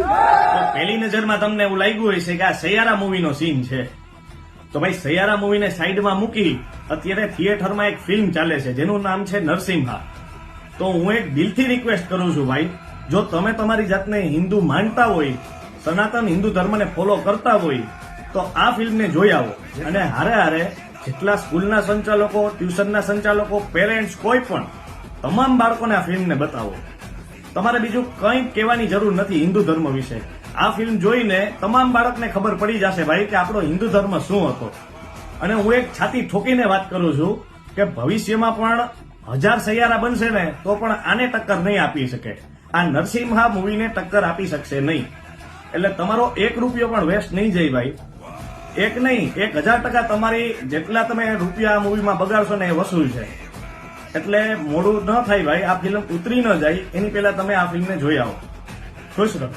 ફિલ્મમાં તમને એવું લાગ્યું હશે કે આ સૈયારા મૂવીનો સીન છે. તો ભાઈ, સૈયારા મૂવીને સાઈડમાં મૂકી અત્યારે થિયેટરમાં એક ફિલ્મ ચાલે છે, જેનું નામ છે નરસિંહા. તો હું એક દિલથી રિક્વેસ્ટ કરું છું ભાઈ, જો તમે તમારી જાતને હિન્દુ માનતા હોય, સનાતન હિન્દુ ધર્મને ફોલો કરતા હોય, તો આ ફિલ્મને જોઈ આવો. અને હારે હારે જેટલા સ્કૂલના સંચાલકો, ટ્યુશનના સંચાલકો પેરેન્ટ્સ કોઈ પણ, તમામ બાળકોને આ ફિલ્મને બતાવો. તમારે બીજું કંઈ કહેવાની જરૂર નથી હિન્દુ ધર્મ વિશે. આ ફિલ્મ જોઈને તમામ બાળકને ખબર પડી જશે ભાઈ કે આપણો હિન્દુ ધર્મ શું હતો. અને હું એક છાતી ઠોકીને વાત કરું છું કે ભવિષ્યમાં પણ હજાર સૈયારા બનશે ને તો પણ આને ટક્કર નહીં આપી શકે. આ નરસિંહા મૂવીને ટક્કર આપી શકશે નહીં. એટલે તમારો એક રૂપિયો પણ વેસ્ટ નહીં જાય ભાઈ. એક નહીં, એક હજાર ટકા તમારી જેટલા તમે રૂપિયા આ મૂવીમાં બગાડશો ને એ વસૂલ છે. એટલે મોડું ન થાય ભાઈ, આ ફિલ્મ ઉતરી ન જાય. એની પહેલા તમે આ ફિલ્મને જોઈ આવો. ખુશ રહો.